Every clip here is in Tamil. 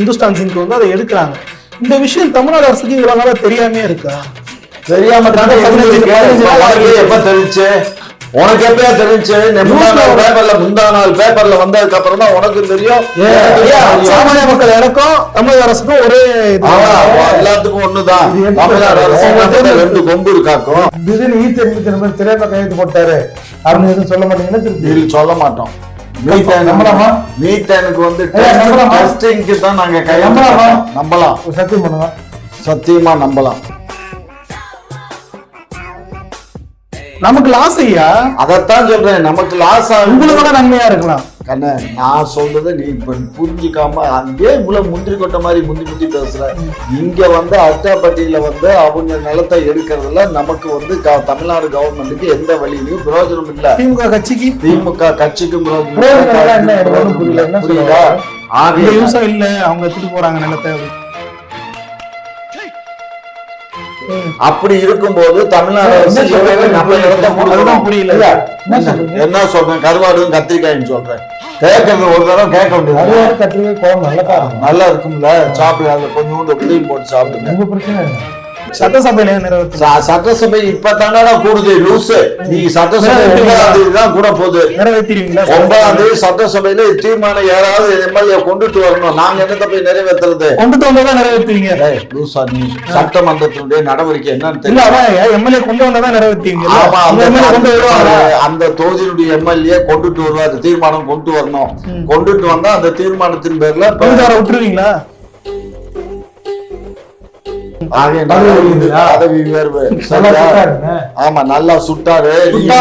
இந்துஸ்தான் சிங்க்கு வந்து அதை எடுக்கிறாங்க. இந்த விஷயம் தமிழ்நாடு அரசுக்கு இவ்வளவு நாளா தெரியாமே இருக்கா? தெரியாம. எப்ப தெரிஞ்சு? உனக்கு எப்பயா தெரிஞ்சு? பேப்பர்ல முந்தா நாள் பேப்பர்ல வந்ததுக்கு அப்புறம் தான் உனக்கு தெரியும். சாமானிய மக்கள் எனக்கும் தமிழக அரசுக்கும் ஒரே எல்லாத்துக்கும் ஒண்ணுதான். தமிழ்நாடு அரசு ரெண்டு கொம்பு இருக்காக்கும். திடீர்னு ஈ தெரிவிக்கிற மாதிரி தெரியாம கையெழுத்து போட்டாரு. அப்படின்னு எதுவும் சொல்ல மாட்டீங்கன்னா சொல்ல மாட்டோம். நம்பலாமா? மீத்தேனுக்கு வந்து? டெஸ்டிங்க்கு தான் நாங்க நம்பலாமா? கையெழுத்து நம்பலாம். சத்தியம் பண்ணுங்க. சத்தியமா நம்பலாம். நமக்கு லாஸ் ஐயா? அதைத்தான் சொல்றேன். நமக்கு லாஸ் உங்களுக்கு கூட நன்மையா இருக்கலாம். கண்ணே நான் சொல்றதை நீ இப்ப புரிஞ்சுக்காம அங்கே இவ்வளவு முந்திரி கொட்ட மாதிரி முந்தி முந்தி பேசுற. இங்க வந்து அட்டாப்பட்டியில வந்து அவங்க நிலத்தை எடுக்கிறதுல நமக்கு வந்து தமிழ்நாடு கவர்மெண்ட்டுக்கு எந்த வழியிலையும் பிரயோஜனம் இல்ல. திமுக கட்சிக்கு? திமுக கட்சிக்கும் புரியுதா? யூஸம் இல்ல அவங்க எடுத்துட்டு போறாங்க நிலத்தை. அப்படி இருக்கும்போது தமிழ்நாடு. புரியல என்ன சொல்றேன்? கருவாடும் கத்திரிக்காயும் சொல்றேன். கேட்கறது ஒரு தடவை கேட்க வேண்டியது. அறுவாடு கத்திரிக்காய் குழம்பு நல்லா இருக்கும்ல. சாப்பிடு அதுல கொஞ்சோண்டு புளியும் போட்டு சாப்பிடுங்க. பிரச்சனை சட்டசபையில நிறைவேற்ற சட்டசபை இப்ப தானடா கூடுது லூசு. நீ சட்டசபை ஒன்பதாம் தேதி தான் கூட போகுது. நிறைவேற்றிடுவீங்களா ஒன்பதாம் தேதி சட்டசபையில தீர்மானம் யாராவது எம்எல்ஏ கொண்டுட்டு வரணும். நாங்க என்னத்த போய் நிறைவேற்றுறது? கொண்டுட்டு வந்ததான் நிறைவேற்றுவீங்க. லூசா நீ சட்டமன்றத்தினுடைய நடவடிக்கை என்னன்னு அதான் எம்எல்ஏ கொண்டு வந்ததான் நிறைவேற்றுவீங்க. அந்த தொகுதியினுடைய எம்எல்ஏ கொண்டுட்டு வருவாரு தீர்மானம் கொண்டு வரணும். கொண்டுட்டு வந்தா அந்த தீர்மானத்தின் பேர்ல விட்டுருவீங்களா? பதவி உயர்வு. ஆமா நல்லா சுட்டாரு நீங்க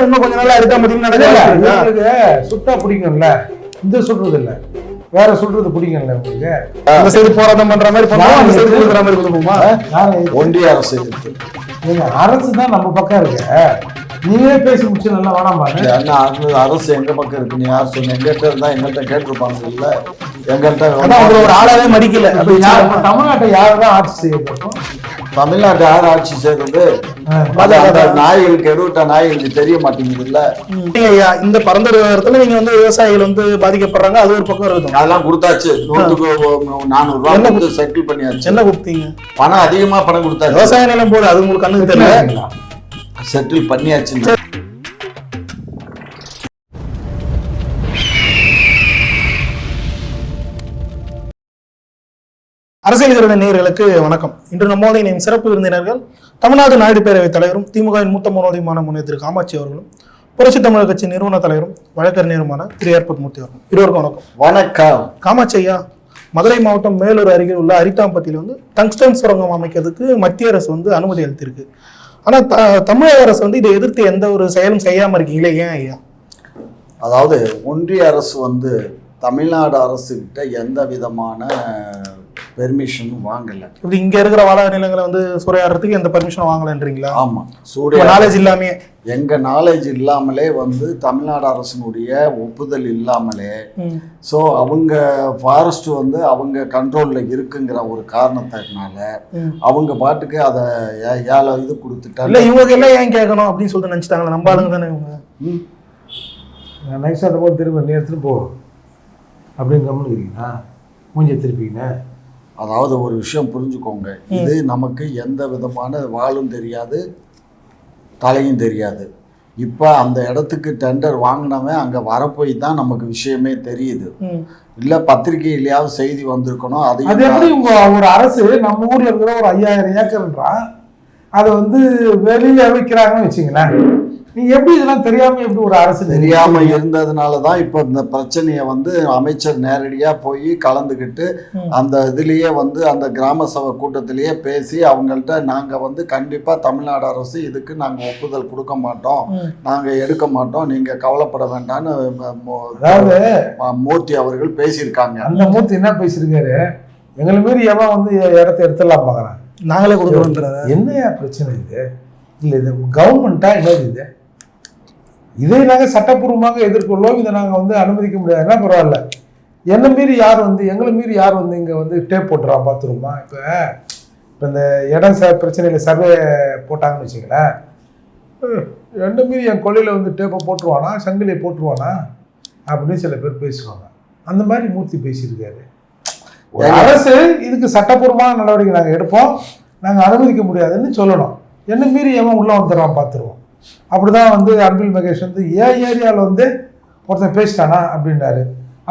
இன்னும் கொஞ்ச நாள் அடித்தா மட்டும் இல்ல, இல்ல, நடக்க உங்களுக்கு சுட்டா பிடிக்கும்ல. இந்த சுடுறது இல்ல வேற சுடுறது பிடிக்கும்ல உங்களுக்கு. அந்த சைடு போராட்டம் பண்ற மாதிரி பண்ணுவோம் அந்த சைடு கொடுக்குற மாதிரி கொடுப்போமா? ஒன்றிய அரசு இருக்கு ஏங்க, அரசு தான் நம்ம பக்கம் இருக்கு. நீங்களே பேசி முடிச்சு நல்லா அது அரசு எங்க பக்கம் இருக்கு? நீ யார் சொன்ன? எங்கிட்ட இருந்தா எங்கள்கிட்ட கேட்டிருப்பாங்க இல்ல? எங்கள்கிட்ட ஒரு ஆளாவே தமிழ்நாட்டை யார் தான் ஆட்சி செய்ய போறோம்? தமிழ்நாட்டு யார் ஆட்சி செய்யறது நாய்களுக்கு எடுவிட்ட நாய்களுக்கு தெரிய இந்த பரந்த விவகாரத்துல நீங்க வந்து விவசாயிகள் வந்து பாதிக்கப்படுறாங்க. அது ஒரு பக்கம் இருக்கட்டும். அதெல்லாம் கொடுத்தாச்சு. நூற்றுக்கு நானூறு ரூபாய் கொடுத்து செட்டில் பண்ணியாச்சு. என்ன கொடுத்தீங்க? பணம் அதிகமா பணம் கொடுத்தாச்சு. விவசாய நிலம் போது அது உங்களுக்கு கண்ணுக்கு தெரியல. செட்டில் பண்ணியாச்சு அரசியல் கருட நேயர்களுக்கு வணக்கம். இன்று நம்மோடு இணையும் சிறப்பு விருந்தினர்கள் தமிழ்நாடு நாயுடு பேரவைத் தலைவரும் திமுகவின் மூத்த முன்னோடியுமான முன்னே திரு காமாட்சி அவர்களும் புரட்சி தமிழக கட்சி நிறுவன தலைவரும் வழக்கறிஞருமான திரு ஏற்பத்மூர்த்தி அவர்களும். இருவருக்கும் வணக்கம். வணக்கம். காமாட்சி ஐயா மதுரை மாவட்டம் மேலூர் அருகில் உள்ள அரித்தாம்பட்டியில் வந்து டங்ஸ்டன் சுரங்கம் அமைக்கிறதுக்கு மத்திய அரசு வந்து அனுமதி அளித்திருக்கு. ஆனா த- தமிழக அரசு வந்து இதை எதிர்த்து எந்த ஒரு செயலும் செய்யாம இருக்கீங்களே ஏன் ஐயா? அதாவது ஒன்றிய அரசு வந்து தமிழ்நாடு அரசு கிட்ட எந்த விதமான பெர்மிஷனும் வாங்கல. இப்படி இங்க இருக்கிற வாழ நிலங்களை வந்து சூறையாடுறதுக்கு எந்த பர்மிஷன் வாங்கலன்றீங்களா? ஆமா. சூரிய நாலேஜ் இல்லாமே. எங்க நாலேஜ் இல்லாமலே வந்து தமிழ்நாடு அரசினுடைய ஒப்புதல் இல்லாமலே. ஸோ அவங்க ஃபாரஸ்ட் வந்து அவங்க கண்ட்ரோலில் இருக்குங்கிற ஒரு காரணத்தினால. அவங்க பாட்டுக்கு அதை ஏழை இது இல்ல கொடுத்துட்டாங்க. இவங்க எல்லாம் ஏன் கேட்கணும் அப்படின்னு சொல்லிட்டு நினைச்சிட்டாங்களா? நம்ம ஆளுங்க தானே இவங்க. நைஸாக போய் திரும்ப நீ எடுத்துட்டு போ. அப்படின்னு கம்முனுக்கிறீங்களா மூஞ்சி திருப்பிங்க அதாவது ஒரு விஷயம் புரிஞ்சுக்கோங்க. இது நமக்கு எந்த விதமான வாளும் தெரியாது தலையும் தெரியாது. இப்போ அந்த இடத்துக்கு டெண்டர் வாங்கினவன் அங்கே வரப்போய் தான் நமக்கு விஷயமே தெரியுது. இல்லை பத்திரிகையிலேயாவது செய்தி வந்திருக்கணும் அது அதையும் எப்படி ஒரு அரசு நம்ம ஊர்ல இருக்கிற ஒரு ஐயாயிரம் ஏக்கர்ன்றான் அதை வந்து வெளியில வைக்கிறாங்கன்னு வச்சுங்களேன். நீங்க எப்படி இதெல்லாம் தெரியாம எப்படி ஒரு அரசு தெரியாம இருந்ததுனால தான் இப்போ இந்த பிரச்சனையை வந்து அமைச்சர் நேரடியா போய் கலந்துக்கிட்டு. அந்த இதுலயே வந்து அந்த கிராம சபை கூட்டத்திலேயே பேசி அவங்கள்ட்ட நாங்க வந்து கண்டிப்பா தமிழ்நாடு அரசு இதுக்கு நாங்க ஒப்புதல் கொடுக்க மாட்டோம். ம். நாங்க எடுக்க மாட்டோம். நீங்க கவலைப்பட வேண்டாம்னு அதாவது மூர்த்தி அவர்கள் பேசியிருக்காங்க. அந்த மூர்த்தி என்ன பேசியிருக்காரு? எங்களை மீறி எவன் வந்து இடத்த எடுத்துடலாம் பார்க்குறான் நாங்களே கொடுக்குறோன்றாரு என்னையா பிரச்சனை இது? இல்லை இது கவர்மெண்ட்டா என்னது இது? இதை நாங்கள் சட்டப்பூர்வமாக எதிர்கொள்வோம் இதை நாங்கள் வந்து அனுமதிக்க முடியாதுன்னா பரவாயில்ல. என்ன மீறி யார் வந்து எங்களை மீறி யார் வந்து இங்கே வந்து டேப் போட்டுறா பார்த்துருமா இப்போ இப்போ இந்த இடம் ச பிரச்சனையில் சர்வே போட்டாங்கன்னு வச்சுங்களேன் "ஏய், என்ன மீறி என் கொள்ளையில் வந்து டேப்பை போட்டுருவானா? சங்கிலியை போட்டுருவானா? அப்படின்னு சில பேர் பேசுவாங்க. அந்த மாதிரி மூர்த்தி பேசியிருக்காரு. ஒரு அரசு இதுக்கு சட்டப்பூர்வமான நடவடிக்கை நாங்கள் எடுப்போம். நாங்கள் அனுமதிக்க முடியாதுன்னு சொல்லணும். என்ன மீறி எவன் உள்ள வந்துடுறான் பார்த்துருவோம். அப்படிதான் வந்து அன்பில் மகேஷ் வந்து ஏன் ஏரியாவில் வந்து ஒருத்தன் பேசிட்டானா? அப்படின்னாரு.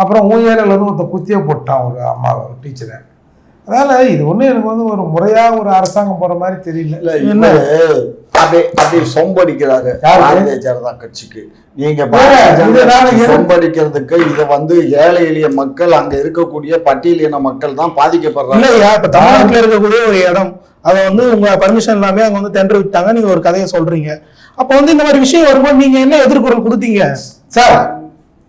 அப்புறம் உன் ஏரியாவில் வந்து ஒருத்தன் குத்தியே போட்டான் ஒரு அம்மா டீச்சரை. அதனால இது ஒன்றும் எனக்கு வந்து ஒரு முறையாக ஒரு அரசாங்கம் போகிற மாதிரி தெரியல. இல்ல என்ன? இவரு அப்படி அப்படி சொம்படிக்கிறாரு? பாரதிய ஜனதா கட்சிக்கு. நீங்க சொம்படிக்கிறதுக்கு இத வந்து ஏழை எளிய மக்கள் அங்க இருக்கக்கூடிய பட்டியலின மக்கள் தான் பாதிக்கப்படுறாங்க. இப்ப தமிழ்நாட்டுல இருக்கக்கூடிய ஒரு இடம் அதை வந்து உங்க பர்மிஷன் இல்லாம அங்க வந்து டெண்டர் விட்டாங்க. நீங்க ஒரு கதையை சொல்றீங்க. அப்ப வந்து இந்த மாதிரி விஷயம் வரும்போது நீங்க என்ன எதிர்குரல் கொடுத்தீங்க? சார்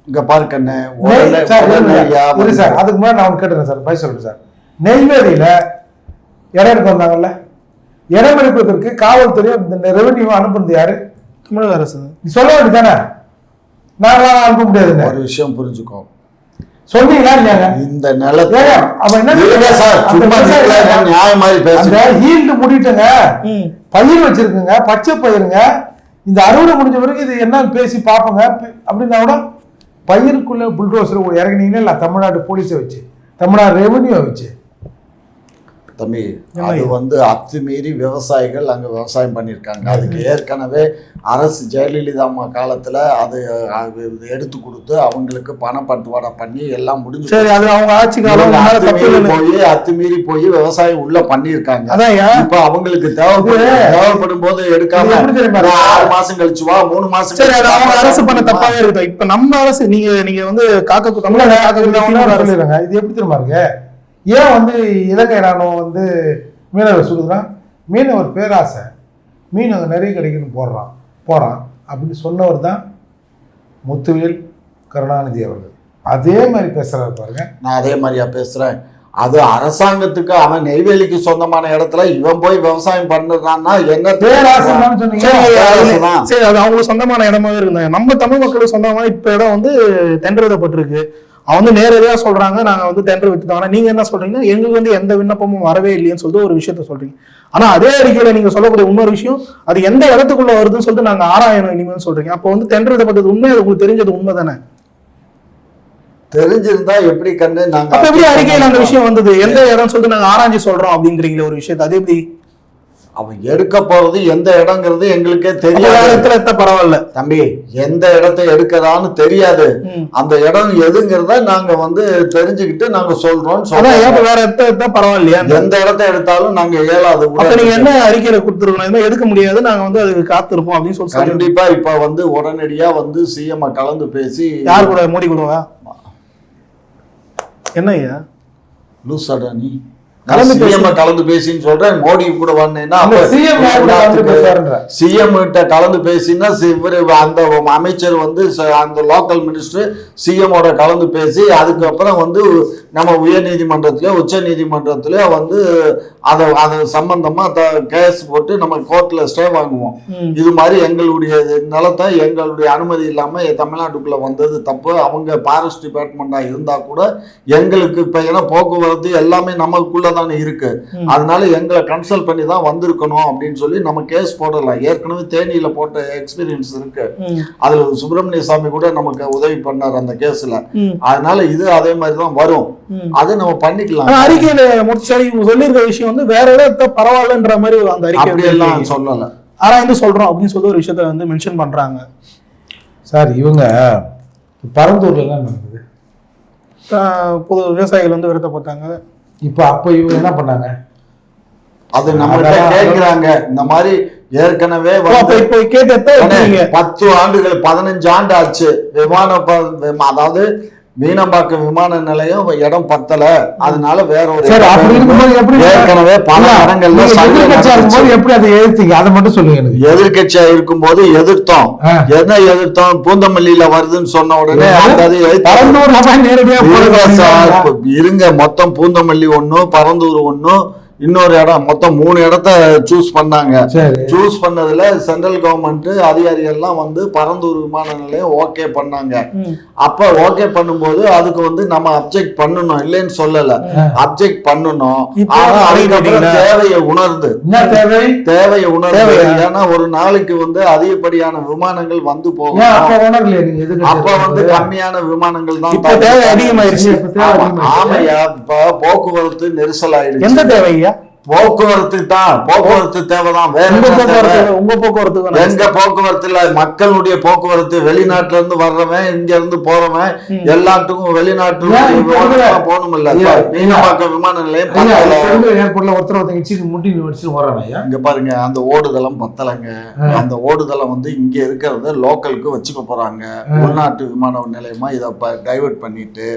இங்க நெய் சார் அதுக்கு முன்னாடி நான் ஒன்று கேட்டுறேன் சார். பதில் சொல்றேன் சார். நெய்வேலியில இடம் எடுக்க வந்தாங்கல்ல? இடம் எடுப்பதற்கு காவல்துறை இந்த ரெவன்யூ அனுப்புனது யாரு? தமிழக அரசு நீ சொல்ல வேண்டியதானே நாங்களாம் அனுப்ப முடியாதுன்னு. ஒரு விஷயம் புரிஞ்சுக்கோ. சொன்னீங்களா இல்லையாங்க இந்த நிலத்தை நியாயம் மாதிரி அந்த பேசுங்க. ஈல்டு முடிட்டுங்க பயிர் வச்சிருக்குங்க பச்சை பயிருங்க. இந்த அறுவடை முடிஞ்ச பிறகு இது என்னன்னு பேசி பார்ப்போங்க. அப்படின்னா கூட பயிருக்குள்ள புல்டோசர் இறங்குனீங்கன்னா இல்லை தமிழ்நாடு போலீஸை வச்சு தமிழ்நாடு ரெவன்யூவை வச்சு தம்பி ஏம்மா அது? வந்து அத்துமீறி விவசாயிகள் அங்க விவசாயம் பண்ணியிருக்காங்க. அதுக்கு ஏற்கனவே அரசு ஜெயலலிதா அம்மா காலத்துல அது எடுத்து கொடுத்து அவங்களுக்கு பண பட்டுவாடா பண்ணி எல்லாம் முடிஞ்சு சரி அது அவங்க ஆட்சி காலம். போய் அத்துமீறி போய் விவசாயம் உள்ள பண்ணியிருக்காங்க. இப்ப அவங்களுக்கு தேவைப்படும் தேவைப்படும் போது எடுக்காம ஆறு மாசம் கழிச்சு வா மூணு மாசம் சரி அது அவங்க அரசு பண்ண வா. தப்பாவே இருக்கட்டும். இப்ப நம்ம அரசு நீங்க நீங்க வந்து காக்க தமிழ்நாடு காக்க இது எப்படி தெரியுமா இருக்கு? ஏன் வந்து இலங்கை ராணுவம் வந்து மீனவர் சொல்லுதுன்னா மீனவர் பேராசை. மீன் அங்கே நிறைய கிடைக்குன்னு போடுறான் போறான். அப்படின்னு சொன்னவர் தான் முத்துவேல் கருணாநிதி அவர்கள். அதே மாதிரி பேசுறாரு பாருங்க. நான் அதே மாதிரியா பேசுறேன். அது அரசாங்கத்துக்கு அவன் நெய்வேலிக்கு சொந்தமான இடத்துல இவன் போய் விவசாயம் பண்ணுறான்னா என்ன சரி அது- அவங்களுக்கு சொந்தமான இடமாவே இருந்தாங்க. நம்ம தமிழ் மக்களுக்கு சொந்தமான இப்ப இடம் வந்து டெண்டர் விடப்பட்டிருக்கு அவங்க வந்து நேரடியா சொல்றாங்க நாங்க வந்து டெண்டர் விட்டுட்டோம். ஆனா நீங்க என்ன சொல்றீங்கன்னா எங்களுக்கு வந்து எந்த விண்ணப்பமும் வரவே இல்லையேன்னு சொல்லிட்டு ஒரு விஷயத்த சொல்றீங்க. ஆனா அதே அறிக்கையில நீங்க சொல்லக்கூடிய இன்னொரு விஷயம் அது எந்த இடத்துக்குள்ள வருதுன்னு சொல்லிட்டு நாங்க ஆராயணும் இனிமேல் சொல்றீங்க. அப்போ வந்து டெண்டர் விடப்பட்டது உண்மை அது உங்களுக்கு தெரிஞ்சது உண்மை தானே தெரிஞ்சிருந்தா எப்படி கண்ணு நாங்க அப்ப எப்படி அறிக்கையில அந்த விஷயம் வந்தது? எந்த இடம்னு சொல்லிட்டு நாங்க ஆராய்ச்சி சொல்றோம் அப்படின்றீங்களே ஒரு விஷயத்தை. அது எப்படி? அவன் எடுக்க போறது எந்த இடங்கிறது எங்களுக்கே தெரியாது. இடத்துல எடுத்தா பரவாயில்ல. தம்பி எந்த இடத்தை எடுக்கறான்னு தெரியாது. அந்த இடம் எதுங்கிறத நாங்க வந்து தெரிஞ்சுக்கிட்டு நாங்க சொல்றோம். சொல்றோம் வேற இடத்த எடுத்தா பரவாயில்லையா? எந்த இடத்தை எடுத்தாலும் நாங்க அப்ப நீங்க என்ன அறிக்கையில கொடுத்துருக்கணும்? எடுக்க முடியாது. நாங்க வந்து அதுக்கு காத்திருப்போம் அப்படின்னு சொல்லி சொல்லி கண்டிப்பா இப்ப வந்து உடனடியா வந்து சிஎம் கலந்து பேசி யார் கூட மோடி கூடவா? என்ன ஐயா? லூசாடா நீ. கலந்து சிஎம் கலந்து பேசின்னு சொல்றேன். மோடி கூட வந்தேன்னா சிஎம் கிட்ட கலந்து பேசினா இவரு அந்த அமைச்சர் வந்து அந்த லோக்கல் மினிஸ்டர் சிஎம் ஓட கலந்து பேசி அதுக்கப்புறம் வந்து நம்ம உயர் நீதிமன்றத்திலயோ உச்ச நீதிமன்றத்திலயோ வந்து அதை அது சம்பந்தமா கேஸ் போட்டு நம்ம கோர்ட்ல ஸ்டே வாங்குவோம். இது மாதிரி எங்களுடைய நிலத்தை எங்களுடைய அனுமதி இல்லாம தமிழ்நாட்டுக்குள்ள வந்தது தப்பு. அவங்க ஃபாரஸ்ட் டிபார்ட்மெண்டா இருந்தா கூட எங்களுக்கு இப்ப ஏன்னா போக்குவரத்து எல்லாமே நமக்குள்ள தானே இருக்கு. அதனால எங்களை கன்சல்ட் பண்ணி தான் வந்திருக்கணும் அப்படின்னு சொல்லி நம்ம கேஸ் போடலாம் ஏற்கனவே தேனியில போட்ட எக்ஸ்பீரியன்ஸ் இருக்கு. அதுல சுப்பிரமணிய சாமி கூட நமக்கு உதவி பண்ணார் அந்த கேஸ்ல. அதனால இது அதே மாதிரி தான் வரும். அது நம்ம பண்ணிக்கலாம். ஆனா அறிக்கையில முடிச்சாரி இவங்க சொல்லியிருக்க விஷயம் வந்து வேற இடத்த பரவாயில்லன்ற மாதிரி அந்த அறிக்கை எல்லாம் சொல்லல. ஆராய்ந்து சொல்றோம் அப்படின்னு சொல்லி ஒரு விஷயத்த வந்து மென்ஷன் பண்றாங்க. சார் இவங்க பரந்தூர்ல என்ன நடந்தது? பொது விவசாயிகள் வந்து வருத்தப்பட்டாங்க இப்போ அப்போ இவங்க என்ன பண்ணாங்க? அது அதான். கேட்கிறாங்க. இந்த மாதிரி ஏற்கனவே பத்து ஆண்டுகள் பதினஞ்சு ஆண்டு ஆச்சு. விமான அதாவது மீனம்பாக்கம் விமான நிலையம் இடம் பத்தல. அதனால வேற ஒரு ஏற்கனவே பல இடங்கள்ல. எப்படி அதை எழுத்தீங்க அதை மட்டும் சொல்லுங்க எனக்கு. எதிர்கட்சியா இருக்கும்போது எதிர்த்தோம். என்ன எதிர்த்தோம்? பூந்தமல்லியில வருதுன்னு சொன்ன உடனே போய் நேரடியா இருங்க மொத்தம் பூந்தமல்லி ஒண்ணும் பரந்தூர் ஒண்ணும் இன்னொரு இடம். மொத்தம் மூணு இடத்த சூஸ் பண்ணாங்க. சூஸ் பண்ணதுல சென்ட்ரல் கவர்மெண்ட் அதிகாரிகள்லாம் வந்து பரந்தூர் விமான நிலையம் ஓகே பண்ணாங்க. அப்ப ஓகே பண்ணும்போது அதுக்கு வந்து நம்ம அப்ஜெக்ட் பண்ணணும். இல்லைன்னு சொல்லல. அப்ஜெக்ட் பண்ணணும். ஆனா அதுக்கப்புறம்? தேவையை உணர்ந்து. தேவையை உணர்ந்து? ஏன்னா ஒரு நாளைக்கு வந்து அதிகப்படியான விமானங்கள் வந்து போகும் அப்ப வந்து கம்மியான விமானங்கள் தான் தேவை அதிகமாயிருச்சு. ஆமையா போக்குவரத்து நெரிசல் ஆயிடுச்சு எந்த தேவையா போக்குவரத்து தான் போக்குவரத்து தேவைதான் வேற? போக்குவரத்து உங்க போக்குவரத்து எங்க போக்குவரத்துல மக்களுடைய போக்குவரத்து வெளிநாட்டுல இருந்து வர்றவன் இங்க இருந்து போறவன். எல்லாத்துக்கும் இல்ல? போகணும் இல்ல மீனம்பாக்கம் விமான நிலையம் ஏர்போர்ட்ல ஒருத்தர் ஒருத்தங்க சீட்டு முட்டி வச்சுட்டு வரான் ஐயா. இங்க பாருங்க அந்த ஓடுதளம் பத்தலைங்க. அந்த ஓடுதளம் வந்து இங்க இருக்கிறத லோக்கலுக்கு வச்சுக்க போறாங்க. உள்நாட்டு விமான நிலையமா இதை டைவர்ட் பண்ணிட்டு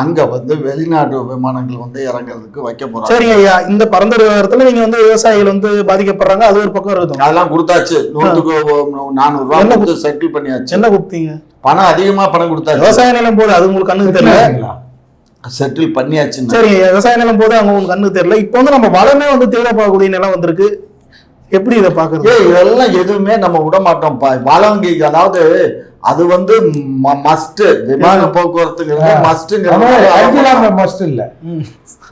அங்க வந்து வெளிநாட்டு விமானங்கள் வந்து இறங்குறதுக்கு வைக்க போறாங்க. சரிங்க ஐயா இந்த பரந்த விவகாரத்துல நீங்க வந்து விவசாயிகள் வந்து பாதிக்கப்படுறாங்க அது ஒரு பக்கம் இருக்கட்டும். அதெல்லாம் கொடுத்தாச்சு. நூற்றுக்கு நானூறு ரூபாய் கொடுத்து செட்டில் பண்ணியாச்சு. என்ன கொடுத்தீங்க? பணம் அதிகமா பணம் கொடுத்தாச்சு. விவசாய நிலம் போது அது உங்களுக்கு கண்ணுக்கு தெரியல? செட்டில் பண்ணியாச்சு ஐயா, விவசாய நிலம் போது அவங்க உங்களுக்கு கண்ணுக்கு தெரியல. இப்போ வந்து நம்ம வளமே வந்து தேவைப்படக்கூடிய நிலம் வந்திருக்கு. எப்படி இதை பாக்குறது இதெல்லாம் எதுவுமே நம்ம விட மாட்டோம் வளங்கி அதாவது அது வந்து மஸ்ட் விமான போக்குவரத்துங்கிறது மஸ்ட்ங்கிறது must இல்ல. ம்.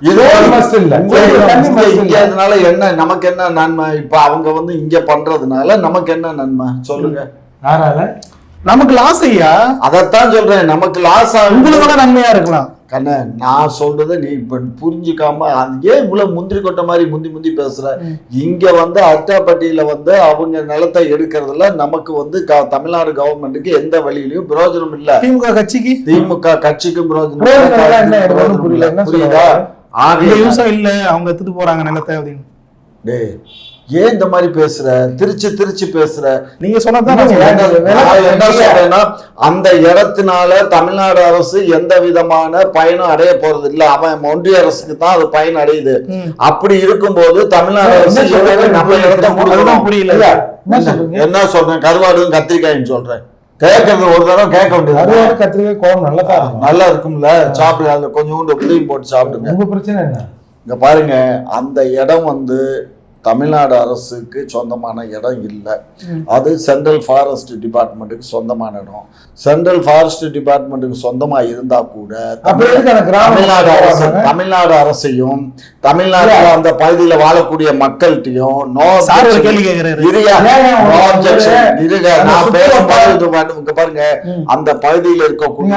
இது must இல்ல. உங்களுக்கு தண்ணி இங்க- must இங்க இல்ல. அதனால என்ன நமக்கு என்ன நன்மை? இப்ப அவங்க வந்து இங்க பண்றதுனால நமக்கு என்ன நன்மை? சொல்லுங்க. யாரால? நமக்கு லாஸ் ஐயா? அதைத்தான் சொல்றேன். நமக்கு லாஸ் உங்களுக்கு கூட நன்மையா இருக்கலாம். கண்ணே நான் சொல்றதை நீ இப்ப புரிஞ்சுக்காம ஏன் இவ்வளவு முந்திரி கொட்ட மாதிரி முந்தி முந்தி பேசுற. இங்க வந்து அட்டாப்பட்டியில வந்து அவங்க நிலத்தை எடுக்கிறதுல நமக்கு வந்து க- தமிழ்நாடு கவர்மெண்ட்டுக்கு எந்த வழியிலயும் பிரயோஜனம் இல்ல. திமுக கட்சிக்கு? திமுக கட்சிக்கும் பிரயோஜனம் புரியுதா? யூஸா இல்ல அவங்க எடுத்துட்டு போறாங்க நிலத்தை அப்படின்னு. டேய் ஏன் இந்த மாதிரி பேசுற? திருச்சி திருச்சி பேசுற. நீங்க சொன்னதான் நான் இல்லைங்க, சொல்றேன். வேலை நான் என்ன இல்லையா? சொல்றேன்னா அந்த இடத்தினால தமிழ்நாடு அரசு எந்த விதமான பயனும் அடைய போறது இல்ல. அவன் ஒன்றிய அரசுக்கு தான் அது பயன் அடையுது. அப்படி இருக்கும்போது தமிழ்நாடு அரசு நம்ம இடத்த புரியல. என்ன சொல்றேன்? கருவாடும் கத்திரிக்காயும் சொல்றேன். கேட்கறது ஒரு தடவை கேட்க வேண்டியது கத்திரிக்காய் கோவம் நல்லா நல்லா இருக்கும்ல. சாப்பிடு. அதுல கொஞ்சோண்டு புளியும் போட்டு சாப்பிடுங்க. உங்க பிரச்சனை என்ன? இங்க பாருங்க. அந்த இடம் வந்து தமிழ்நாடு அரசுக்கு சொந்தமான இடம் இல்லை. அது சென்ட்ரல் ஃபாரஸ்ட் டிபார்ட்மெண்ட்டுக்கு சொந்தமான இடம். சென்ட்ரல் ஃபாரஸ்ட் டிபார்ட்மெண்ட்டுக்கு சொந்தமா இருந்தா கூட தமிழ்நாடு அரசு? தமிழ்நாடு அரசையும் தமிழ்நாட்டுல அந்த பகுதியில வாழக்கூடிய மக்கள்கிட்டயும் நோ கேள்வி இங்க பாருங்க. அந்த பகுதியில இருக்கக்கூடிய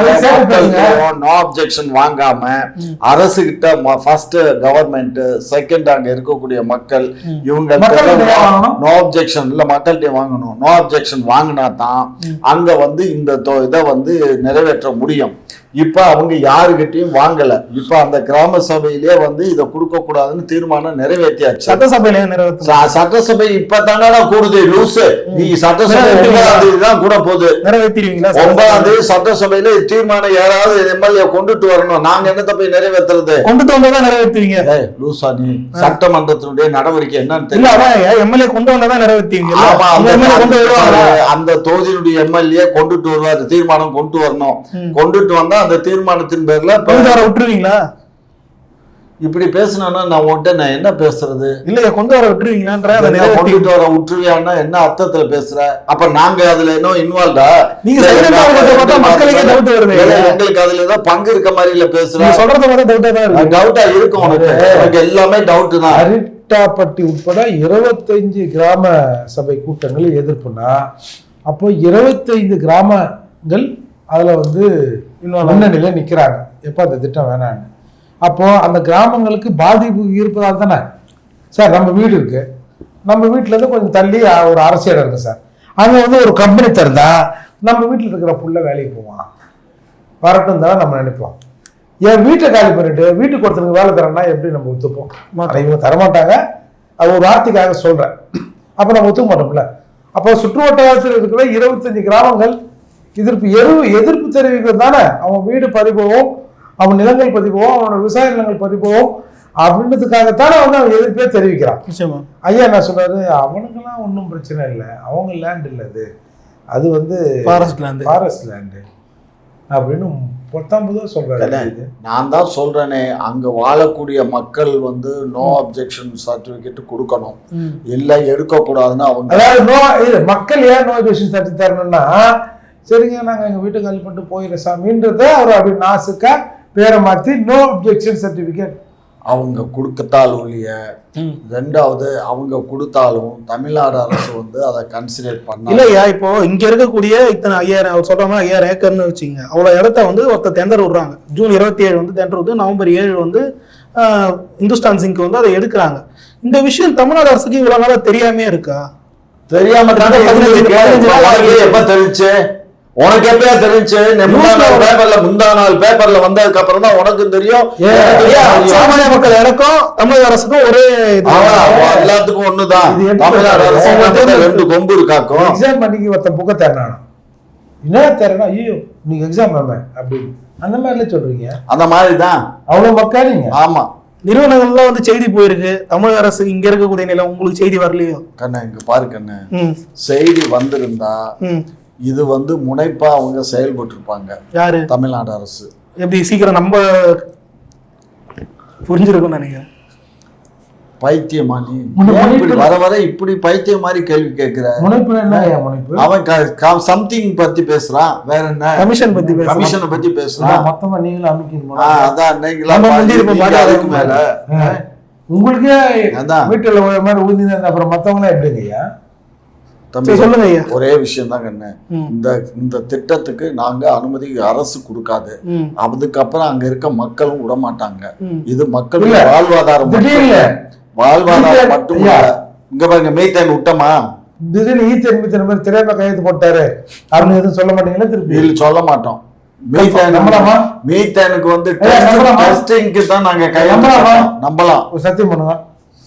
நோ அப்ஜெக்ஷன் வாங்காம ம். அரசு கிட்ட ஃபர்ஸ்ட் கவர்மெண்ட் செகண்ட் அங்க இருக்கக்கூடிய மக்கள். இவங்க? நோ அப்ஜெக்ஷன் இல்ல மக்கள்கிட்ட வாங்கணும் நோ அப்ஜெக்ஷன் வாங்கினா தான். அங்க வந்து இந்த இதை வந்து நிறைவேற்ற முடியும் இப்ப அவங்க யாருகிட்டயும் வாங்கல. இப்ப அந்த கிராம சபையிலே வந்து இதை கொடுக்க கூடாதுன்னு தீர்மானம் நிறைவேற்றியாச்சு. சட்டசபையில நிறைவேற்ற சட்டசபை இப்ப தானடா கூடுது லூசு. நீ சட்டசபை? ஒன்பதாம் தேதி தான் கூட போகுது. நிறைவேற்றிடுவீங்களா ஒன்பதாம் தேதி சட்டசபையில தீர்மானம் யாராவது எம்எல்ஏ கொண்டுட்டு வரணும். நாங்க என்னத்த போய் நிறைவேற்றுறது? கொண்டு வந்ததான் நிறைவேற்றுவீங்க? லூசா நீ. சட்டமன்றத்தினுடைய நடவடிக்கை என்னன்னு தெரியல எம்எல்ஏ கொண்டு வந்ததான் நிறைவேற்றுவீங்க? அந்த தொகுதியினுடைய எம்எல்ஏ கொண்டுட்டு வருவாரு தீர்மானம் கொண்டு வரணும். கொண்டுட்டு வந்தா அந்த தீர்மானத்தின் பேர்ல விட்டுருவீங்களா? இப்படி பேசினா நான் உன்கிட்ட நான் என்ன பேசுறது? இல்லையா கொண்டு வர விட்டுருவீங்களான்ற கொண்டுட்டு வர விட்டுருவியான்னா என்ன அர்த்தத்துல பேசுற? அப்ப நாங்க அதுல என்ன இன்வால்வ்டா நீங்க. எங்களுக்கு அதுல ஏதோ பங்கு இருக்க மாதிரி இல்ல பேசுற. நீங்க சொல்றத பார்த்தா டவுட்டா தான் டவுட்டா இருக்கும் உனக்கு. உனக்கு எல்லாமே டவுட் தான். அரிட்டாப்பட்டி உட்பட இருபத்தைந்து கிராம சபை கூட்டங்களில் எதிர்ப்புனா அப்போ இருபத்தைந்து கிராமங்கள் அதுல வந்து முன்னணியில நிக்கிறாங்க. எப்ப அந்த திட்டம் வேணான்னு அப்போ அந்த கிராமங்களுக்கு பாதிப்பு இருப்பதால் தானே? சார் நம்ம வீடு இருக்கு. நம்ம வீட்டுல இருந்து கொஞ்சம் தள்ளி ஒரு அரசு இடம் இருக்கு சார். அங்க வந்து ஒரு கம்பெனி திறந்தா நம்ம வீட்டுல இருக்கிற புள்ள வேலைக்கு போவான். வரட்டும் தானே நம்ம நினைப்போம். என் வீட்டை காலி பண்ணிட்டு வீட்டுக்கு ஒருத்தருக்கு வேலை தரேன்னா எப்படி நம்ம ஒத்துப்போம்? இவங்க தரமாட்டாங்க. அது ஒரு வார்த்தைக்காக சொல்றேன். அப்ப நம்ம ஒத்துக்க மாட்டோம்ல. அப்போ சுற்று வட்டாரத்தில் இருக்கிற இருபத்தஞ்சு கிராமங்கள் எதிர்ப்பு எரு எதிர்ப்பு தெரிவிக்கிறது தானே அவன் வீடு பறிபோவும் அவன் நிலங்கள் பதிப்போம் அவனோட விவசாய நிலங்கள் பதிப்போம் அப்படின்றதுக்காகத்தானே வந்து அவன் எதிர்ப்பே தெரிவிக்கிறான். ஐயா என்ன சொன்னாரு அவனுக்கெல்லாம் ஒன்றும் பிரச்சனை இல்லை. அவங்க லேண்ட் இல்லை அது. அது வந்து ஃபாரஸ்ட் லேண்ட் ஃபாரஸ்ட் லேண்டு அப்படின்னு சொல்றாரு. கண்ணே. இது. நான் தான் சொல்றேனே அங்க வாழக்கூடிய மக்கள் வந்து நோ அப்ஜெக்ஷன் சர்டிபிகேட் கொடுக்கணும். இல்ல எடுக்கக்கூடாதுன்னு அவங்க அதாவது நோ மக்கள் ஏன் நோ எஜுகேஷன் சர்டி தரணும்னா சரிங்க நாங்க எங்க வீட்டுக்கு காலி பண்ணிட்டு போயிடுற சாமின்றத அவர் அப்படி நாசுக்கா பேரை மாத்தி நோ அப்ஜெக்ஷன் சர்டிபிகேட் அவங்க கொடுக்கத்தால் ஒழிய. ரெண்டாவது அவங்க கொடுத்தாலும் தமிழ்நாடு அரசு வந்து அதை கன்சிடர் பண்ணல இல்லையா இப்போ இங்க இருக்கக்கூடிய இத்தனை ஐயாயிரம் அவர் சொல்ற மாதிரி ஐயாயிரம் ஏக்கர்னு வச்சுங்க அவ்வளவு இடத்த வந்து ஒருத்தர் டெண்டர் விடுறாங்க. ஜூன் இருபத்தி ஏழு வந்து டெண்டர் விட்டு நவம்பர் ஏழு வந்து இந்துஸ்தான் சிங்க் வந்து அதை எடுக்கிறாங்க. இந்த விஷயம் தமிழ்நாடு அரசுக்கு இவ்வளவு நாளா தெரியாமே இருக்கா? தெரியாம தெரிஞ்சு உனக்கு எப்பயா தெரிஞ்சு? முந்தா நாள் பேப்பர்ல முந்தா நாள் பேப்பர்ல வந்ததுக்கு அப்புறம் தான் உனக்கும் தெரியும். சாமானிய மக்கள் எனக்கும் தமிழக அரசுக்கும் ஒரே எல்லாத்துக்கும் ஒண்ணுதான். தமிழ்நாடு? அரசு ரெண்டு கொம்பு இருக்காக்கும். எக்ஸாம் பண்ணிக்கு ஒருத்தன் புக்கை தரணும் என்ன தரணும் ஐயோ நீங்க எக்ஸாம் மேம அப்படின்னு. அந்த மாதிரில சொல்றீங்க? அந்த மாதிரிதான். அவ்வளவு மக்கா நீங்க ஆமா. நிறுவனங்கள்லாம் வந்து செய்தி போயிருக்கு. தமிழக அரசு இங்க இருக்கக்கூடிய நிலம் உங்களுக்கு செய்தி வரலையோ? கண்ணு இங்க பாரு கண்ணு. செய்தி வந்திருந்தா இது வந்து முனைப்பா அவங்க செயல்பட்டு இருப்பாங்க யாரு? தமிழ்நாடு அரசு. எப்படி சீக்கிரம் நம்ம புரிஞ்சிருக்கும்னு நினைக்கிறேன். பைத்தியமா நீ வர வர இப்படி பைத்தியம் மாதிரி கேள்வி கேட்கிற? முனைப்பு என்ன ஐயா முனைப்பு? அவன் சம்திங் பத்தி பேசுறான். வேற என்ன? கமிஷன் பத்தி கமிஷனை பத்தி பேசுறான். மொத்தமா நீங்களும் அமைக்கணும் ஆ, அதான் நீங்களா அதுக்கு மேல. உங்களுக்கே அதான். வீட்டுல மாதிரி ஊந்தி அப்புறம் மத்தவங்க எப்படிங்க ஐயா? தம்பி சொல்லுங்க ஒரே விஷயம் தான் கண்ணு. இந்த இந்த திட்டத்துக்கு நாங்க அனுமதி அரசு கொடுக்காது. அதுக்கப்புறம் அங்க இருக்க மக்களும் விட மாட்டாங்க ம். இது மக்கள் இல்ல. வாழ்வாதாரம் வாழ்வாதாரம். மட்டும். இங்க பாருங்க மீத்தேன் விட்டமா? திடீர்னு ஈத்தன் மீத்தன் மாதிரி தெரியாம கையெழுத்து போட்டாரு. அப்படின்னு எதுவும் சொல்ல மாட்டீங்களா திருப்பி? சொல்ல மாட்டோம். மீத்தேன் நம்பலாமா? மீத்தேனுக்கு வந்து நம்பலாமா? சத்தியம் பண்ணுங்க.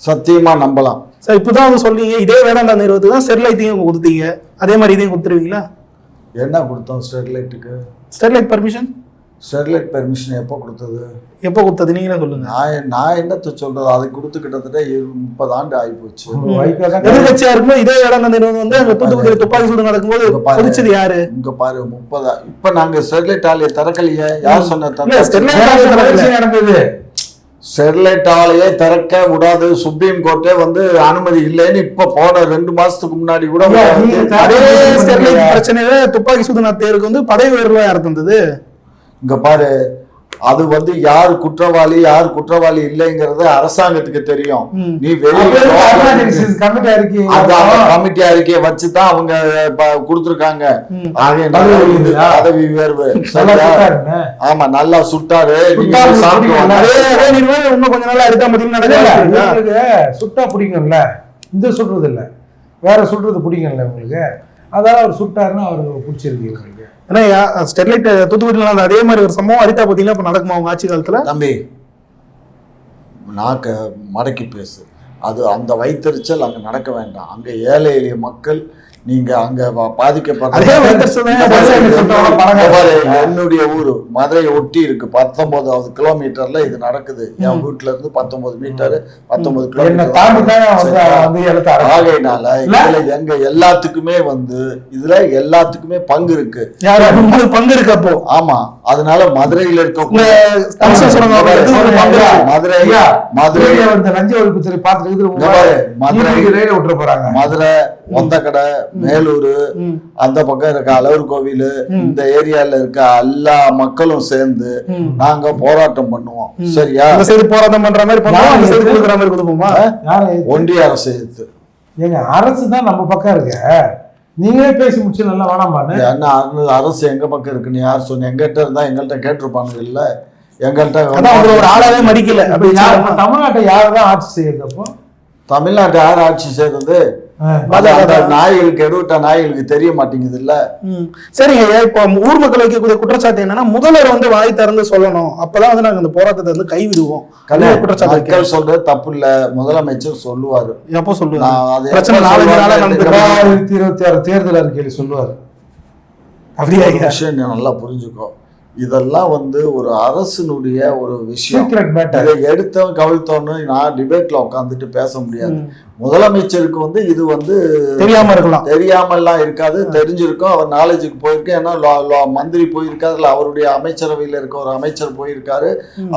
சத்தியமா நம்பலாம். சார் இப்பதான் வந்து சொல்றீங்க இதே வேதாந்தா நிறுவனத்துக்கு தான் ஸ்டெர்லைட்டையும் கொடுத்தீங்க. அதே மாதிரி இதையும் கொடுத்துருவீங்களா? என்ன கொடுத்தோம் ஸ்டெர்லைட்டுக்கு? ஸ்டெர்லைட் பர்மிஷன் ஸ்டெர்லைட் பெர்மிஷன் எப்போ கொடுத்தது? எப்போ கொடுத்தது? நீங்களே சொல்லுங்க. நான் நான் என்னத்த சொல்றது? அதை கொடுத்து கிட்டத்தட்ட முப்பது ஆண்டு வைகோ தான் எதிர்கட்சியா இருக்கும்போது இதே வேதாந்தா நிறுவனம் வந்து அங்க தூத்துக்குடி துப்பாக்கி சூடு நடக்கும்போது. கொதிச்சது யாரு? இங்க பாரு முப்பதா இப்ப நாங்க ஸ்டெர்லைட் ஆலையை திறக்கலையே. யார் சொன்ன நடந்தது? ஸ்டெர்லைட் ஆலையை திறக்க விடாது சுப்ரீம் கோர்ட்டே வந்து அனுமதி இல்லைன்னு இப்ப போன ரெண்டு மாசத்துக்கு முன்னாடி கூட அதே ஸ்டெர்லைட். பிரச்சனையில துப்பாக்கி சூடு நடத்தியருக்கு வந்து பதவி உயர்வு யார் தந்தது இங்க பாரு அது வந்து யார் குற்றவாளி யார் குற்றவாளி இல்லைங்கிறது அரசாங்கத்துக்கு தெரியும். நீ கமிட்டி அறிக்கையை வச்சுதான் அவங்க கொடுத்திருக்காங்க. பதவி உயர்வா? ஆமா நல்லா சுட்டாரு இன்னும் கொஞ்ச நாள் இருக்கா? உங்களுக்கு சுட்டா பிடிக்கும்ல? இந்த சுடுறது இல்ல வேற சுடுறது பிடிக்கும்ல உங்களுக்கு? அதான் அவர் சுட்டாருன்னா அவருக்கு பிடிச்சிருக்கு உங்களுக்கு. ஏன்னா ஸ்டெர்லைட் தூத்துக்குடியில் நடந்த அதே மாதிரி ஒரு சம்பவம் அடித்தா பார்த்தீங்கன்னா இப்போ நடக்குமா அவங்க ஆட்சி காலத்துல? தம்பி நாக்க மடக்கி பேசு. அது அந்த வைத்தறிச்சல் அங்க நடக்க வேண்டாம். அங்கே ஏழை எளிய மக்கள் நீங்க அங்க பாரு, என்னுடைய ஊரு மதுரையை ஒட்டி இருக்கு. பத்தொன்பதாவது கிலோமீட்டர்ல இது நடக்குது. என் வீட்டுல இருந்து பத்தொன்பது மீட்டர் பத்தொன்பது ஆரம்பிச்சான். ஆகையினால. இதுல எங்க எல்லாத்துக்குமே வந்து இதுல எல்லாத்துக்குமே பங்கு இருக்கு. பங்கு இருக்கு அப்போ? ஆமா. அதனால மதுரையில இருக்க. மதுரை மதுரை. மதுரை. போறாங்க. மதுரை ஒந்தக்கடை மேலூர். அந்த பக்கம் இருக்க அழகர் கோவில் இந்த ஏரியால இருக்க எல்லா மக்களும் சேர்ந்து. நாங்க போராட்டம் பண்ணுவோம். சரியா? போராட்டம் பண்ற மாதிரி பண்ணுவோம் அந்த சைடு யாரு கொடுக்குற மாதிரி கொடுப்போமா? ஒன்றிய அரசு எதிர்த்து. எங்க அரசு தான் நம்ம பக்கம் இருக்க. நீங்களே பேசி முடிச்சு நல்லா வேணாமான்னு என்ன அரு- அரசு எங்க பக்கம் இருக்குன்னு யார் சொன்ன? எங்கிட்ட இருந்தா எங்கள்கிட்ட கேட்டிருப்பாங்க இல்ல? எங்கள்கிட்ட ஒரு ஆளாவே மடிக்கல அப்ப அப்படி தமிழ்நாட்டை யாரு தான் ஆட்சி செய்யறது அப்போ? தமிழ்நாட்டை யார் ஆட்சி செய்யறது? அந்த நாய்களுக்கு எடுவிட்ட நாய்களுக்கு தெரிய மாட்டேங்குது இல்ல. சரிங்க இப்போ ஊர் மக்கள் வைக்கக்கூடிய குற்றச்சாட்டு என்னன்னா முதல்வர் வந்து வாய் திறந்து சொல்லணும். அப்பதான் வந்து நாங்க இந்த போராட்டத்தை வந்து கைவிடுவோம். குற்றச்சாட்டு சொல்றது தப்பு இல்ல. முதலமைச்சர் சொல்லுவாரு. எப்போ அது பிரச்சனை. ரெண்டாயிரத்தி இருபத்தி ஆறு தேர்தல் அறிக்கையில் சொல்லுவார். அப்படியா விஷயம் நல்லா புரிஞ்சுக்கோ. இதெல்லாம் வந்து ஒரு அரசினுடைய ஒரு விஷயம். சீக்ரெட் மேட்டர் இதை எடுத்தவன் கவிழ்த்தவன்னு நான் டிபேட்ல உட்காந்துட்டு பேச முடியாது. முதலமைச்சருக்கு வந்து இது வந்து தெரியாம இருக்கலாம். தெரியாமல்லாம் இருக்காது. தெரிஞ்சிருக்கும். அவர் நாலேஜுக்கு போயிருக்கு ஏன்னா மந்திரி போயிருக்காருல அவருடைய அமைச்சரவையில் இருக்க ஒரு அமைச்சர் போயிருக்காரு.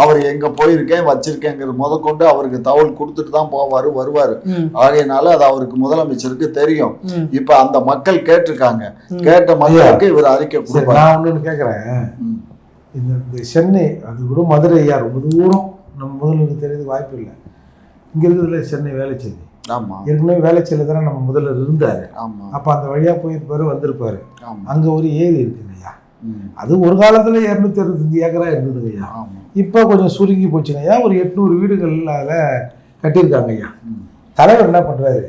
அவர் எங்க போயிருக்கேன் வச்சிருக்கேங்கிறது முதற்கொண்டு அவருக்கு தகவல் கொடுத்துட்டு தான் போவாரு வருவாரு. ஆகையினால அது அவருக்கு முதலமைச்சருக்கு தெரியும். இப்ப அந்த மக்கள் கேட்டிருக்காங்க. கேட்ட மக்களுக்கு இவர் அறிக்கை கொடுப்பாரு. நான் ஒன்று கேட்குறேன். இந்த சென்னை அது கூட மதுரை ஐயா ரொம்ப தூரம் நம்ம முதல்வருக்கு தெரியறது வாய்ப்பு இல்லை. இங்கே இருக்கிறதுல சென்னை வேலைச்சேரி ஆமா. ஏற்கனவே வேலைச்சேரியில் தானே நம்ம முதல்வர் இருந்தார். ஆமா. அப்போ அந்த வழியாக போயிருப்பாரு வந்திருப்பாரு. அங்கே ஒரு ஏரி இருக்குங்க ஐயா. அது ஒரு காலத்தில் இரநூத்தி அறுபத்தஞ்சு ஏக்கரா இருந்ததுங்க ஐயா. இப்போ கொஞ்சம் சுருங்கி போச்சுங்க ஐயா. ஒரு எட்நூறு வீடுகள் அதில் கட்டியிருக்காங்க ஐயா. தலைவர் என்ன பண்ணுறாரு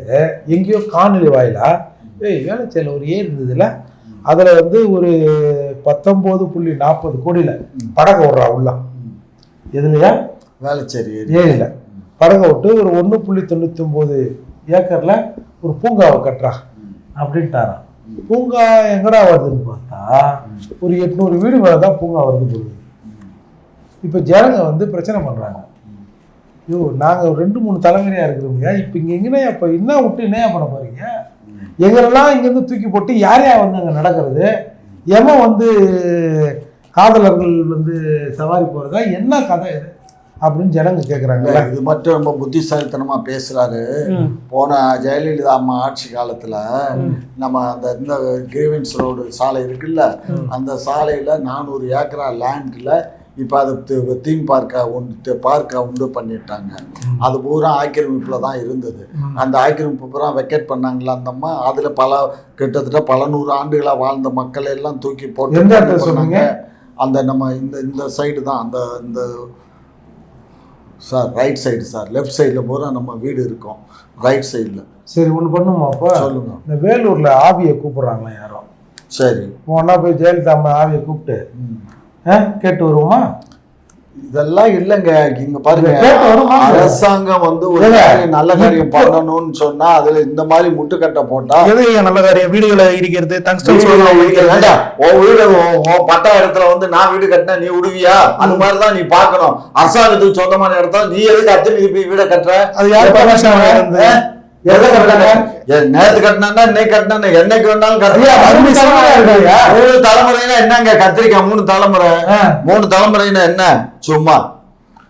எங்கேயோ காணொலி வாயிலா ஏய் வேலைச்சேரியில் ஒரு ஏரி இருந்ததுல அதில் வந்து ஒரு பத்தொம்போது புள்ளி நாற்பது கோடியில் படகு விட்றா உள்ள. எதுலையா? வேளச்சேரி ஏரி. ஏரியில். படகை விட்டு ஒரு ஒன்று புள்ளி தொண்ணூற்றி ஒம்பது ஏக்கரில் ஒரு பூங்காவை கட்டுறா. ம். அப்படின்ட்டாராம். பூங்கா எங்கடா வருதுன்னு பார்த்தா ஒரு எட்நூறு வீடு மேலே தான் பூங்கா வருது போகுது இப்போ ஜனங்க வந்து பிரச்சனை பண்ணுறாங்க ஐயோ நாங்கள் ரெண்டு மூணு தலைமுறையாக இருக்கிறோங்க இப்போ இங்கே எங்கன்னா இப்போ என்ன விட்டு என்ன பண்ண போகிறீங்க எங்களெல்லாம் இங்கேருந்து தூக்கி போட்டு யார் யார் வந்து அங்கே நடக்கிறது? எவன் வந்து காதலர்கள் வந்து சவாரி போகிறதா என்ன கதை இது? அப்படின்னு ஜனங்க கேட்குறாங்கல்ல இது மட்டும் ரொம்ப புத்திசாலித்தனமா பேசுறாரு. ம். போன ஜெயலலிதா அம்மா ஆட்சி காலத்துல நம்ம அந்த இந்த கிரீவன்ஸ் ரோடு சாலை இருக்குல்ல அந்த சாலையில நானூறு ஏக்கரா லேண்ட்ல இப்போ அது தீம் பார்க்கா உண்டு பார்க்கா உண்டு பண்ணிட்டாங்க. அது பூரா ஆக்கிரமிப்புல தான் இருந்தது. அந்த ஆக்கிரமிப்பு பூரா வெக்கேட் பண்ணாங்களா அந்த அம்மா? அதுல பல கிட்டத்தட்ட பல நூறு ஆண்டுகளா வாழ்ந்த மக்கள் எல்லாம் தூக்கி போட்டு. சொன்னீங்க? அந்த நம்ம இந்த இந்த சைடு தான் அந்த இந்த sir right side sir. Left சைடில் பூரா நம்ம வீடு இருக்கும். ரைட் சைடில் சரி ஒன்று பண்ணுமா அப்போ? சொல்லுங்க. இந்த வேலூரில் ஆவியை கூப்பிட்றாங்களா யாரோ? சரி. ஒன்றா போய் ஜெயலலிதா அம்மா ஆவியை கூப்பிட்டு. ஆ கேட்டு வருவோமா? இதெல்லாம் இல்லைங்க. இங்க பாருங்க? அரசாங்கம் வந்து ஒரு நல்ல காரியம் பண்ணணும்னு சொன்னா அதுல இந்த மாதிரி முட்டுக்கட்டை போட்டா நல்ல காரியம்? வீடுகளை இடிக்கிறது. உன் வீடு உன் பட்டா இடத்துல வந்து நான் வீடு கட்டினா நீ விடுவியா அந்த மாதிரி தான் நீ பார்க்கணும். அரசாங்கத்துக்கு சொந்தமான இடத்துல நீ எதுக்கு அத்தனை வீடை கட்டுற? அது யார் எதை கட்டினாங்க? நேத்து கட்டினா இன்னைக்கு கட்டினா என்னைக்கு வேணாலும் ஐயா, மூணு தலைமுறைனா என்னங்க? கத்திரிக்காய் மூணு தலைமுறை. மூணு தலைமுறைனா என்ன? சும்மா.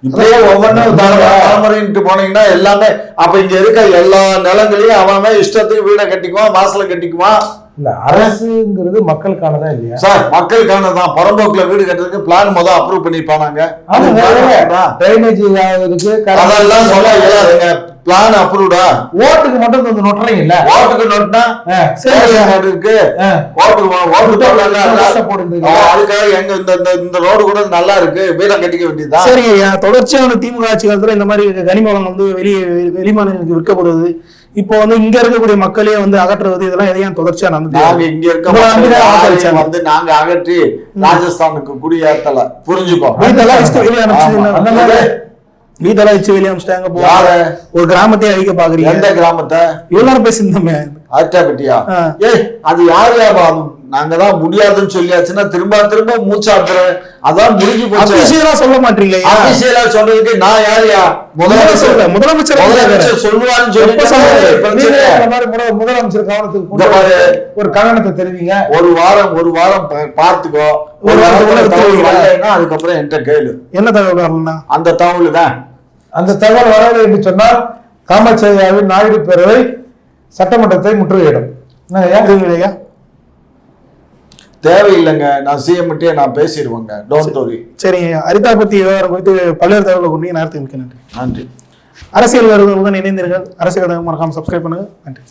இப்படியே ஒவ்வொன்றும் தலைமுறை தலைமுறைன்ட்டு போனீங்கன்னா எல்லாமே அப்ப இங்க இருக்க எல்லா நிலங்களையும் அவன் இஷ்டத்துக்கு வீடை கட்டிக்குவான் வாசலை கட்டிக்குவான். இல்ல அரசுங்கிறது மக்களுக்கானதா இல்லையா? சார் மக்களுக்கானதான் புறம்போக்குல வீடு கட்டுறதுக்கு பிளான் முதல் அப்ரூவ் பண்ணிருப்பானாங்க ட்ரைனேஜ் இருக்கு அதெல்லாம் சொல்ல இயலாதுங்க பிளான் அப்ரூவ்டா ஓட்டுக்கு மட்டும் வந்து நொட்டுறீங்கல்ல? ஓட்டுக்கு சரி இருக்கு. ஆ. ஓட்டு அதுக்காக எங்க இந்த இந்த ரோடு கூட நல்லா இருக்கு. வீடை கட்டிக்க வேண்டியதுதான் சரி ஐயா தொடர்ச்சியான திமுக ஆட்சி காலத்துல இந்த மாதிரி கனிம வளம் வந்து வெளியே வெளிமாநிலங்களுக்கு விற்கப்படுவது இப்போ வந்து இங்க இருக்கக்கூடிய மக்களே வந்து அகற்றுவது இதெல்லாம் எதையும் தொடர்ச்சியா நாங்க நடந்து இங்க இருக்க. வந்து நாங்க அகற்றி ராஜஸ்தானுக்கு குடியேத்தல புரிஞ்சுக்கோ. வீட்டெல்லாம் வச்சுட்டு வெளியே. அனுப்பிச்சு வீட்டெல்லாம் வச்சு வெளியே அனுப்பிச்சிட்டாங்க ஒரு கிராமத்தையே அழிக்க பாக்குறீங்க எந்த கிராமத்தை? நேரம் பேசியிருந்தோமே. ஆட்டாப்பட்டியா. ஏய் அது யார் யார் நாங்க தான் முடியாதுன்னு சொல்லியாச்சுன்னா திரும்ப திரும்ப மூச்சாத்துற அதான் முடிஞ்சு போச்சு. சொல்ல மாட்டீங்களே ஐயா. அபிஷேலா சொல்றதுக்கு நான் யாரையா முதலமைச்சர். முதலமைச்சர் முதலமைச்சர் சொல்லுவான்னு முத- முதலமைச்சர் கவனத்துக்கு ஒரு கவனத்தை தெரிவிங்க. ஒரு வாரம் ஒரு வாரம் பார்த்துக்கோ. ஒரு? வரலைன்னா அதுக்கப்புறம் என்கிட்ட கேளு. என்ன தகவல் வரலன்னா? அந்த தகவல் தான். அந்த தகவல் வரவில்லை என்று சொன்னால் காமச்சேரியாவின் நாயுடு பேரவை சட்டமன்றத்தை முற்றுகையிடும். ஐயா? தேவையில்லைங்க. நான் சிஎம்கிட்டே நான் பேசிடுவேங்க. டோன்ட் வரி சரிங்க அரிதா பத்தி விவகாரம் குறித்து பல்வேறு தகவல்களை கொண்டு நேரத்துக்கு மிக்க நன்றி. நன்றி. அரசியல் வருவதுடன் இணைந்தீர்கள். அரசியல் மறக்காம சப்ஸ்கிரைப் பண்ணுங்க. நன்றி.